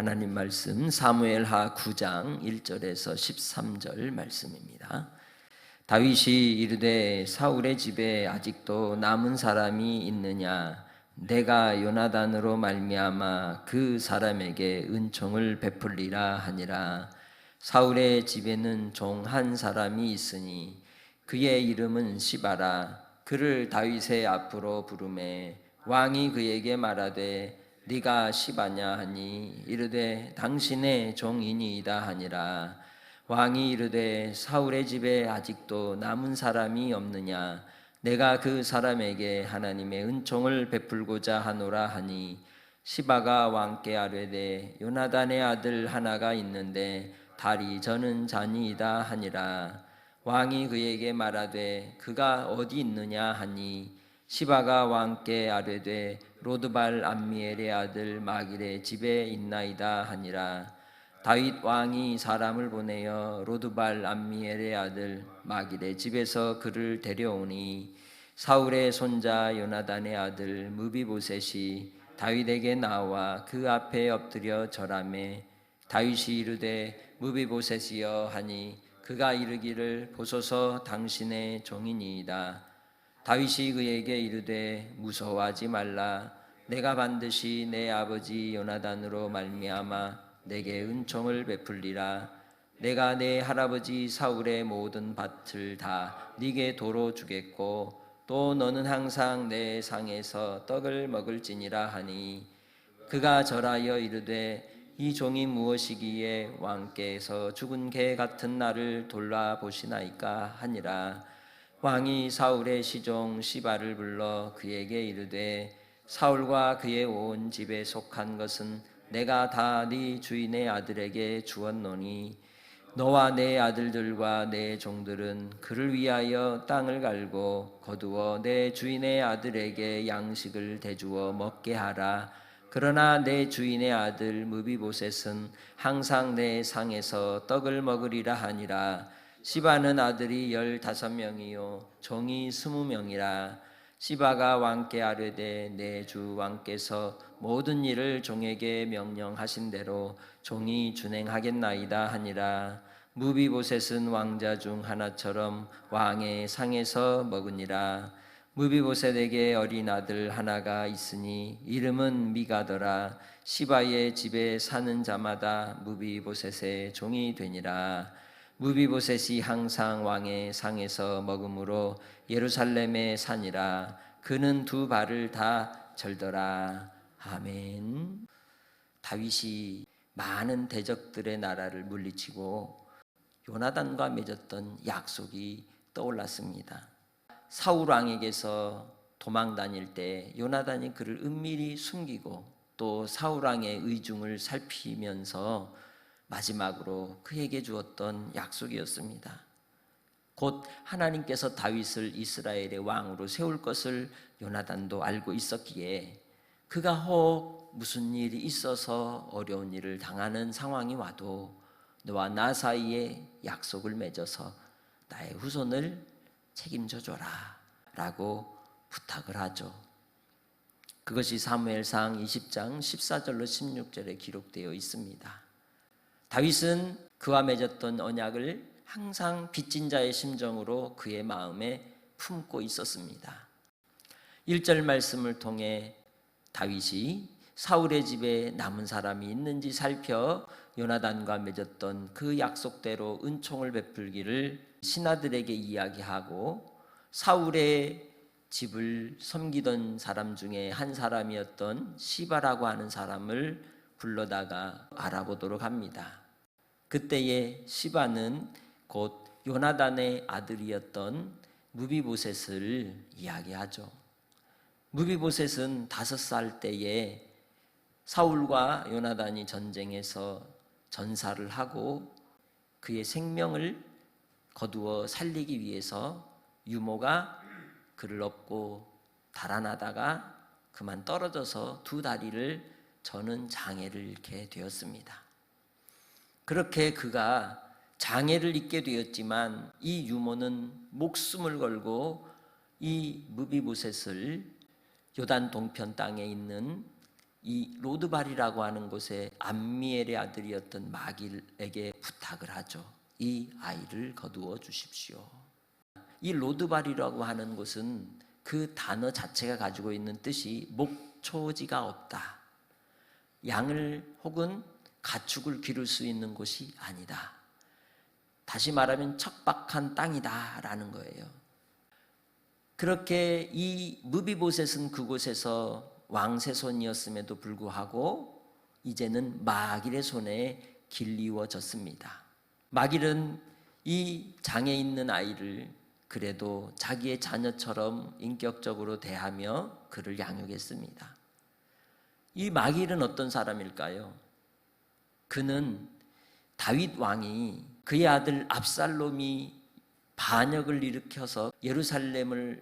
하나님 말씀 사무엘하 9장 1절에서 13절 말씀입니다. 다윗이 이르되 사울의 집에 아직도 남은 사람이 있느냐? 내가 요나단으로 말미암아 그 사람에게 은총을 베풀리라 하니라. 사울의 집에는 종 한 사람이 있으니 그의 이름은 시바라. 그를 다윗의 앞으로 부르매 왕이 그에게 말하되 네가 시바냐 하니? 이르되 당신의 종이니이다 하니라. 왕이 이르되 사울의 집에 아직도 남은 사람이 없느냐? 내가 그 사람에게 하나님의 은총을 베풀고자 하노라 하니 시바가 왕께 아뢰되 요나단의 아들 하나가 있는데 다리 저는 자니이다 하니라. 왕이 그에게 말하되 그가 어디 있느냐 하니 시바가 왕께 아뢰되 로드발 암미엘의 아들 마길의 집에 있나이다 하니라. 다윗 왕이 사람을 보내어 로드발 암미엘의 아들 마길의 집에서 그를 데려오니 사울의 손자 요나단의 아들 무비보셋이 다윗에게 나와 그 앞에 엎드려 절하매 다윗이 이르되 무비보셋이여 하니 그가 이르기를 보소서 당신의 종이니이다 다윗이 그에게 이르되 무서워하지 말라. 내가 반드시 내 아버지 요나단으로 말미암아 내게 은총을 베풀리라. 내가 내 할아버지 사울의 모든 밭을 다 네게 도로 주겠고 또 너는 항상 내 상에서 떡을 먹을지니라 하니. 그가 절하여 이르되 이 종이 무엇이기에 왕께서 죽은 개 같은 나를 돌아보시나이까 하니라 왕이 사울의 시종 시바를 불러 그에게 이르되 사울과 그의 온 집에 속한 것은 내가 다 네 주인의 아들에게 주었노니 너와 내 아들들과 내 종들은 그를 위하여 땅을 갈고 거두어 내 주인의 아들에게 양식을 대주어 먹게 하라. 그러나 내 주인의 아들 무비보셋은 항상 내 상에서 떡을 먹으리라 하니라 시바는 아들이 열다섯 명이요. 종이 스무 명이라. 시바가 왕께 아뢰되 내 주 왕께서 모든 일을 종에게 명령하신 대로 종이 준행하겠나이다 하니라. 무비보셋은 왕자 중 하나처럼 왕의 상에서 먹으니라. 무비보셋에게 어린 아들 하나가 있으니 이름은 미가더라. 시바의 집에 사는 자마다 무비보셋의 종이 되니라 무비보셋이 항상 왕의 상에서 먹음으로 예루살렘에 사니라. 그는 두 발을 다 절더라. 아멘. 다윗이 많은 대적들의 나라를 물리치고 요나단과 맺었던 약속이 떠올랐습니다. 사울 왕에게서 도망 다닐 때 요나단이 그를 은밀히 숨기고 또 사울 왕의 의중을 살피면서 마지막으로 그에게 주었던 약속이었습니다. 곧 하나님께서 다윗을 이스라엘의 왕으로 세울 것을 요나단도 알고 있었기에 그가 혹 무슨 일이 있어서 어려운 일을 당하는 상황이 와도 너와 나 사이에 약속을 맺어서 나의 후손을 책임져 줘라 라고 부탁을 하죠. 그것이 사무엘상 20장 14절로 16절에 기록되어 있습니다. 다윗은 그와 맺었던 언약을 항상 빚진 자의 심정으로 그의 마음에 품고 있었습니다. 1절 말씀을 통해 다윗이 사울의 집에 남은 사람이 있는지 살펴 요나단과 맺었던 그 약속대로 은총을 베풀기를 신하들에게 이야기하고 사울의 집을 섬기던 사람 중에 한 사람이었던 시바라고 하는 사람을 불러다가 알아보도록 합니다. 그때에 시바는 곧 요나단의 아들이었던 무비보셋을 이야기하죠. 무비보셋은 다섯 살 때에 사울과 요나단이 전쟁에서 전사를 하고 그의 생명을 거두어 살리기 위해서 유모가 그를 업고 달아나다가 그만 떨어져서 두 다리를 저는 장애를 잃게 되었습니다. 그렇게 그가 장애를 입게 되었지만 이 유모는 목숨을 걸고 이 무비보셋을 요단 동편 땅에 있는 이 로드발이라고 하는 곳에 암미엘의 아들이었던 마길에게 부탁을 하죠. 이 아이를 거두어 주십시오. 이 로드발이라고 하는 곳은 그 단어 자체가 가지고 있는 뜻이 목초지가 없다. 양을 혹은 가축을 기를 수 있는 곳이 아니다. 다시 말하면 척박한 땅이다라는 거예요. 그렇게 이 무비보셋은 그곳에서 왕세손이었음에도 불구하고 이제는 마길의 손에 길리워졌습니다. 마길은 이 장에 있는 아이를 그래도 자기의 자녀처럼 인격적으로 대하며 그를 양육했습니다. 이 마길은 어떤 사람일까요? 그는 다윗 왕이 그의 아들 압살롬이 반역을 일으켜서 예루살렘을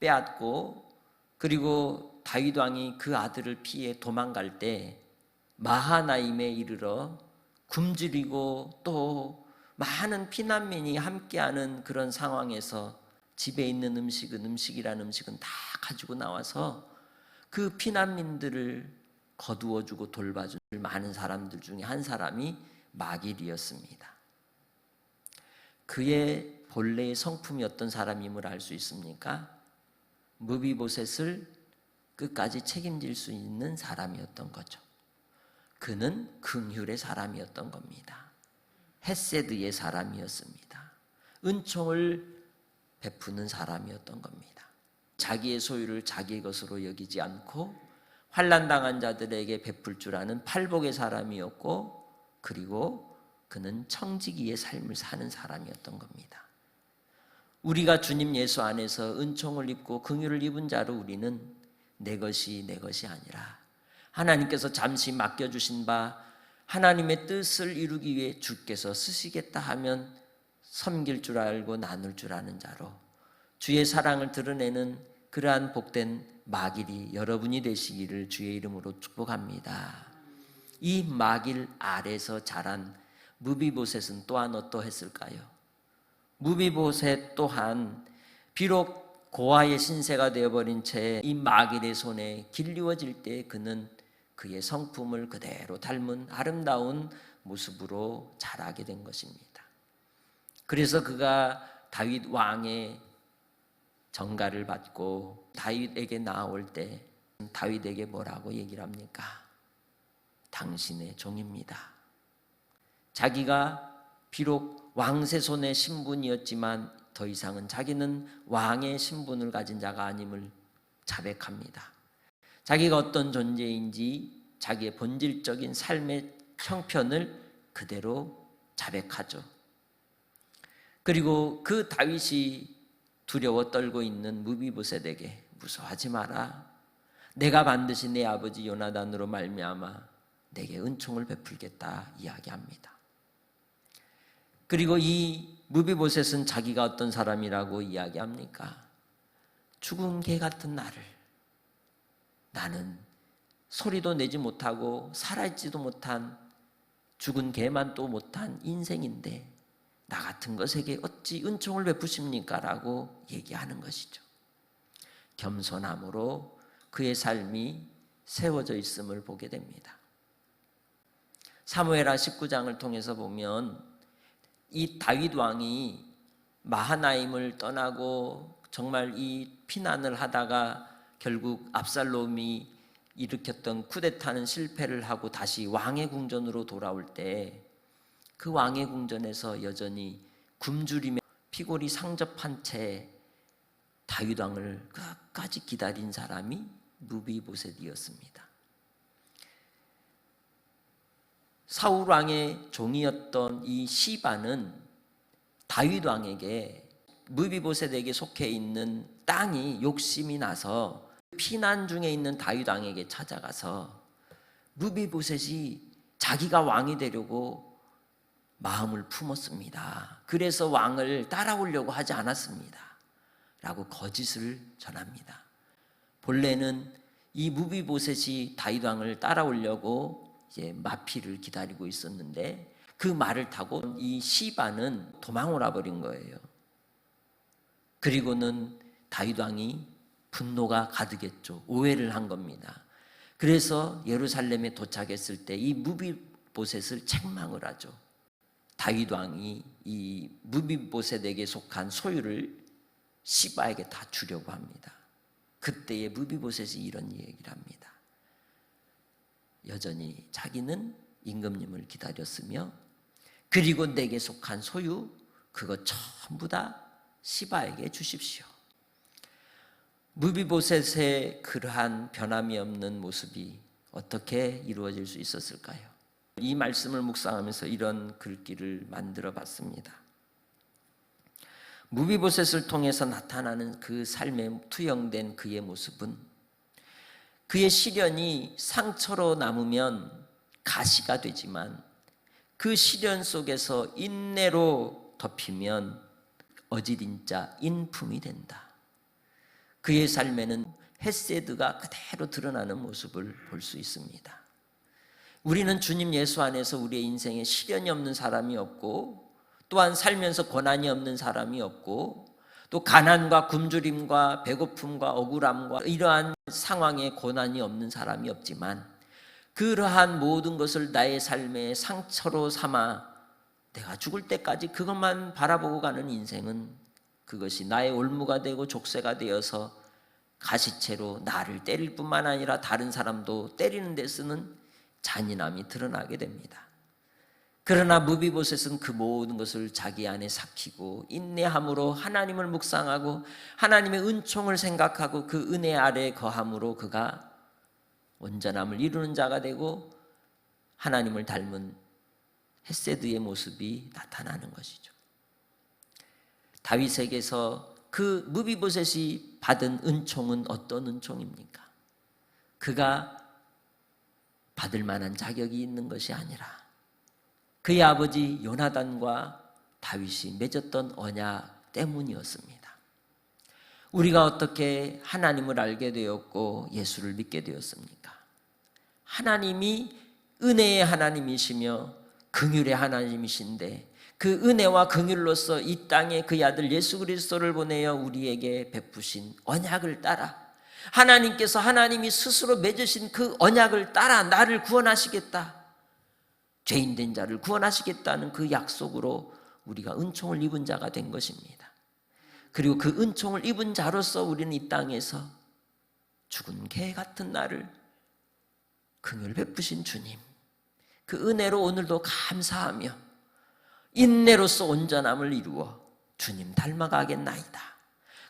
빼앗고 그리고 다윗 왕이 그 아들을 피해 도망갈 때 마하나임에 이르러 굶주리고 또 많은 피난민이 함께하는 그런 상황에서 집에 있는 음식은 음식이라는 음식은 다 가지고 나와서 그 피난민들을 거두어주고 돌봐줄 많은 사람들 중에 한 사람이 마길이었습니다. 그의 본래의 성품이 어떤 사람임을 알 수 있습니까? 무비보셋을 끝까지 책임질 수 있는 사람이었던 거죠. 그는 긍휼의 사람이었던 겁니다. 헤세드의 사람이었습니다. 은총을 베푸는 사람이었던 겁니다. 자기의 소유를 자기의 것으로 여기지 않고 환란 당한 자들에게 베풀 줄 아는 팔복의 사람이었고 그리고 그는 청지기의 삶을 사는 사람이었던 겁니다. 우리가 주님 예수 안에서 은총을 입고 긍휼을 입은 자로 우리는 내 것이 내 것이 아니라 하나님께서 잠시 맡겨 주신 바 하나님의 뜻을 이루기 위해 주께서 쓰시겠다 하면 섬길 줄 알고 나눌 줄 아는 자로 주의 사랑을 드러내는 그러한 복된 마길이 여러분이 되시기를 주의 이름으로 축복합니다. 이 마길 아래서 자란 무비보셋은 또한 어떠했을까요? 무비보셋 또한 비록 고아의 신세가 되어버린 채 이 마길의 손에 길리워질 때 그는 그의 성품을 그대로 닮은 아름다운 모습으로 자라게 된 것입니다. 그래서 그가 다윗 왕의 정가를 받고 다윗에게 나올 때 다윗에게 뭐라고 얘기를 합니까? 당신의 종입니다. 자기가 비록 왕세손의 신분이었지만 더 이상은 자기는 왕의 신분을 가진 자가 아님을 자백합니다. 자기가 어떤 존재인지 자기의 본질적인 삶의 형편을 그대로 자백하죠. 그리고 그 다윗이 두려워 떨고 있는 무비보셋에게 무서워하지 마라. 내가 반드시 내 아버지 요나단으로 말미암아 내게 은총을 베풀겠다 이야기합니다. 그리고 이 무비보셋은 자기가 어떤 사람이라고 이야기합니까? 죽은 개 같은 나를 나는 소리도 내지 못하고 살아있지도 못한 죽은 개만 또 못한 인생인데 나 같은 것에게 어찌 은총을 베푸십니까? 라고 얘기하는 것이죠. 겸손함으로 그의 삶이 세워져 있음을 보게 됩니다. 사무엘하 19장을 통해서 보면 이 다윗 왕이 마하나임을 떠나고 정말 이 피난을 하다가 결국 압살롬이 일으켰던 쿠데타는 실패를 하고 다시 왕의 궁전으로 돌아올 때 그 왕의 궁전에서 여전히 굶주리며 피골이 상접한 채 다윗 왕을 끝까지 기다린 사람이 무비보셋이었습니다. 사울 왕의 종이었던 이 시바는 다윗 왕에게 무비보셋에게 속해 있는 땅이 욕심이 나서 피난 중에 있는 다윗 왕에게 찾아가서 무비보셋이 자기가 왕이 되려고 마음을 품었습니다. 그래서 왕을 따라오려고 하지 않았습니다. 라고 거짓을 전합니다. 본래는 이 무비보셋이 다윗 왕을 따라오려고 이제 마피를 기다리고 있었는데 그 말을 타고 이 시바는 도망을 버린 거예요. 그리고는 다윗 왕이 분노가 가득했죠. 오해를 한 겁니다. 그래서 예루살렘에 도착했을 때 이 무비보셋을 책망을 하죠. 다윗 왕이 이 무비보셋에게 속한 소유를 시바에게 다 주려고 합니다. 그때의 무비보셋이 이런 얘기를 합니다. 여전히 자기는 임금님을 기다렸으며 그리고 내게 속한 소유 그거 전부 다 시바에게 주십시오. 무비보셋의 그러한 변함이 없는 모습이 어떻게 이루어질 수 있었을까요? 이 말씀을 묵상하면서 이런 글귀를 만들어 봤습니다. 무비보셋을 통해서 나타나는 그 삶에 투영된 그의 모습은 그의 시련이 상처로 남으면 가시가 되지만 그 시련 속에서 인내로 덮이면 어지린자 인품이 된다. 그의 삶에는 헤세드가 그대로 드러나는 모습을 볼 수 있습니다. 우리는 주님 예수 안에서 우리의 인생에 시련이 없는 사람이 없고 또한 살면서 고난이 없는 사람이 없고 또 가난과 굶주림과 배고픔과 억울함과 이러한 상황에 고난이 없는 사람이 없지만 그러한 모든 것을 나의 삶의 상처로 삼아 내가 죽을 때까지 그것만 바라보고 가는 인생은 그것이 나의 올무가 되고 족쇄가 되어서 가시채로 나를 때릴 뿐만 아니라 다른 사람도 때리는 데 쓰는 잔인함이 드러나게 됩니다. 그러나 무비보셋은 그 모든 것을 자기 안에 삭히고 인내함으로 하나님을 묵상하고 하나님의 은총을 생각하고 그 은혜 아래 거함으로 그가 온전함을 이루는 자가 되고 하나님을 닮은 헤세드의 모습이 나타나는 것이죠. 다윗에게서 그 무비보셋이 받은 은총은 어떤 은총입니까? 그가 받을 만한 자격이 있는 것이 아니라 그의 아버지 요나단과 다윗이 맺었던 언약 때문이었습니다. 우리가 어떻게 하나님을 알게 되었고 예수를 믿게 되었습니까? 하나님이 은혜의 하나님이시며 긍휼의 하나님이신데 그 은혜와 긍휼로서 이 땅에 그 아들 예수 그리스도를 보내어 우리에게 베푸신 언약을 따라 하나님께서 하나님이 스스로 맺으신 그 언약을 따라 나를 구원하시겠다. 죄인 된 자를 구원하시겠다는 그 약속으로 우리가 은총을 입은 자가 된 것입니다. 그리고 그 은총을 입은 자로서 우리는 이 땅에서 죽은 개 같은 나를 긍휼 베푸신 주님 그 은혜로 오늘도 감사하며 인내로서 온전함을 이루어 주님 닮아가겠나이다.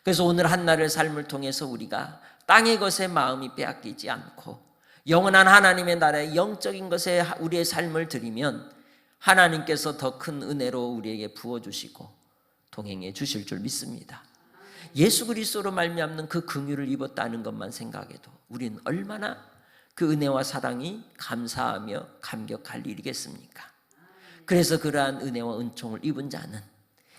그래서 오늘 한날의 삶을 통해서 우리가 땅의 것에 마음이 빼앗기지 않고 영원한 하나님의 나라의 영적인 것에 우리의 삶을 드리면 하나님께서 더 큰 은혜로 우리에게 부어 주시고 동행해 주실 줄 믿습니다. 예수 그리스도로 말미암는 그 긍휼을 입었다는 것만 생각해도 우리는 얼마나 그 은혜와 사랑이 감사하며 감격할 일이겠습니까? 그래서 그러한 은혜와 은총을 입은 자는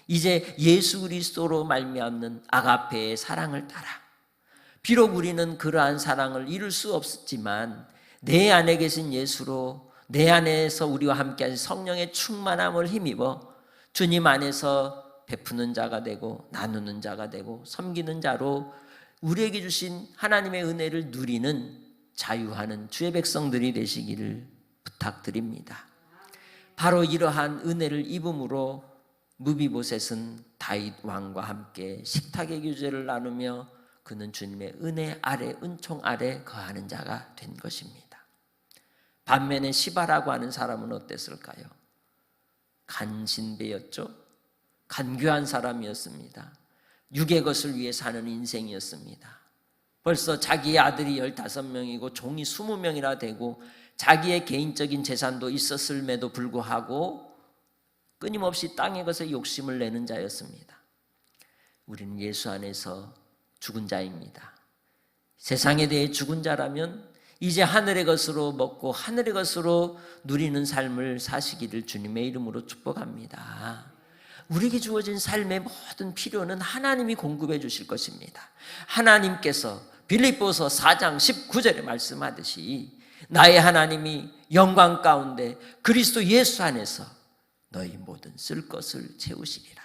이제 예수 그리스도로 말미암는 아가페의 사랑을 따라 비록 우리는 그러한 사랑을 이룰 수 없었지만 내 안에 계신 예수로 내 안에서 우리와 함께하신 성령의 충만함을 힘입어 주님 안에서 베푸는 자가 되고 나누는 자가 되고 섬기는 자로 우리에게 주신 하나님의 은혜를 누리는 자유하는 주의 백성들이 되시기를 부탁드립니다. 바로 이러한 은혜를 입음으로 무비보셋은 다윗 왕과 함께 식탁의 교제를 나누며 그는 주님의 은혜 아래 은총 아래 거하는 자가 된 것입니다. 반면에 시바라고 하는 사람은 어땠을까요? 간신배였죠. 간교한 사람이었습니다. 육의 것을 위해 사는 인생이었습니다. 벌써 자기의 아들이 15명이고 종이 20명이나 되고 자기의 개인적인 재산도 있었음에도 불구하고 끊임없이 땅의 것에 욕심을 내는 자였습니다. 우리는 예수 안에서 죽은 자입니다. 세상에 대해 죽은 자라면 이제 하늘의 것으로 먹고 하늘의 것으로 누리는 삶을 사시기를 주님의 이름으로 축복합니다. 우리에게 주어진 삶의 모든 필요는 하나님이 공급해 주실 것입니다. 하나님께서 빌립보서 4장 19절에 말씀하듯이 나의 하나님이 영광 가운데 그리스도 예수 안에서 너희 모든 쓸 것을 채우시리라.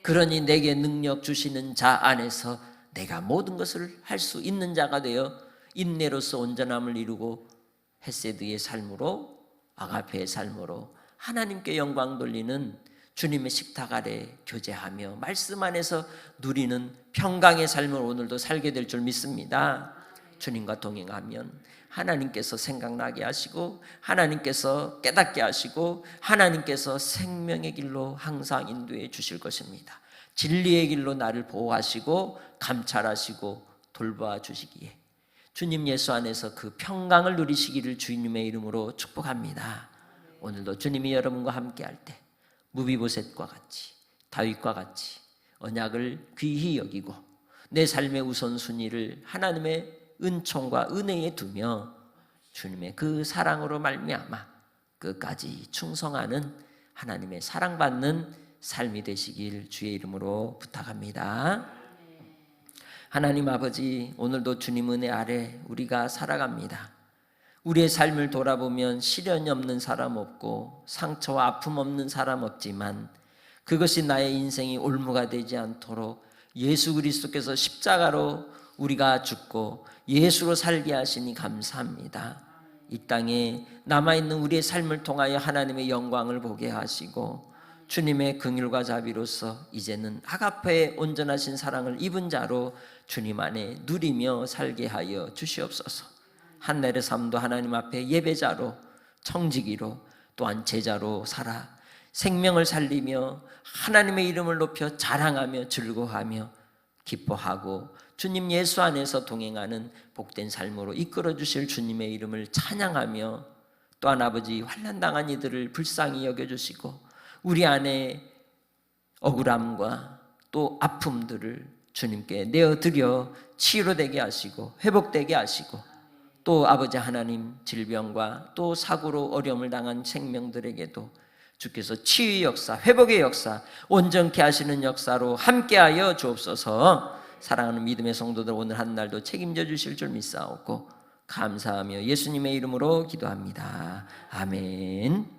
그러니 내게 능력 주시는 자 안에서 내가 모든 것을 할 수 있는 자가 되어 인내로서 온전함을 이루고 헤세드의 삶으로 아가페의 삶으로 하나님께 영광 돌리는 주님의 식탁 아래 교제하며 말씀 안에서 누리는 평강의 삶을 오늘도 살게 될 줄 믿습니다. 주님과 동행하면 하나님께서 생각나게 하시고 하나님께서 깨닫게 하시고 하나님께서 생명의 길로 항상 인도해 주실 것입니다. 진리의 길로 나를 보호하시고 감찰하시고 돌봐 주시기에 주님 예수 안에서 그 평강을 누리시기를 주님의 이름으로 축복합니다. 오늘도 주님이 여러분과 함께 할 때 무비보셋과 같이 다윗과 같이 언약을 귀히 여기고 내 삶의 우선순위를 하나님의 은총과 은혜에 두며 주님의 그 사랑으로 말미암아 끝까지 충성하는 하나님의 사랑받는 삶이 되시길 주의 이름으로 부탁합니다. 하나님 아버지, 오늘도 주님 은혜 아래 우리가 살아갑니다. 우리의 삶을 돌아보면 시련이 없는 사람 없고 상처와 아픔 없는 사람 없지만 그것이 나의 인생이 올무가 되지 않도록 예수 그리스도께서 십자가로 우리가 죽고 예수로 살게 하시니 감사합니다. 이 땅에 남아있는 우리의 삶을 통하여 하나님의 영광을 보게 하시고 주님의 긍휼과 자비로서 이제는 아가페의 온전하신 사랑을 입은 자로 주님 안에 누리며 살게 하여 주시옵소서. 한날의 삶도 하나님 앞에 예배자로 청지기로 또한 제자로 살아 생명을 살리며 하나님의 이름을 높여 자랑하며 즐거워하며 기뻐하고 주님 예수 안에서 동행하는 복된 삶으로 이끌어 주실 주님의 이름을 찬양하며 또한 아버지 환난 당한 이들을 불쌍히 여겨 주시고 우리 안에 억울함과 또 아픔들을 주님께 내어 드려 치유되게 하시고 회복되게 하시고 또 아버지 하나님 질병과 또 사고로 어려움을 당한 생명들에게도 주께서 치유의 역사, 회복의 역사, 온전케 하시는 역사로 함께하여 주옵소서. 사랑하는 믿음의 성도들 오늘 한 날도 책임져 주실 줄 믿사옵고 감사하며 예수님의 이름으로 기도합니다. 아멘.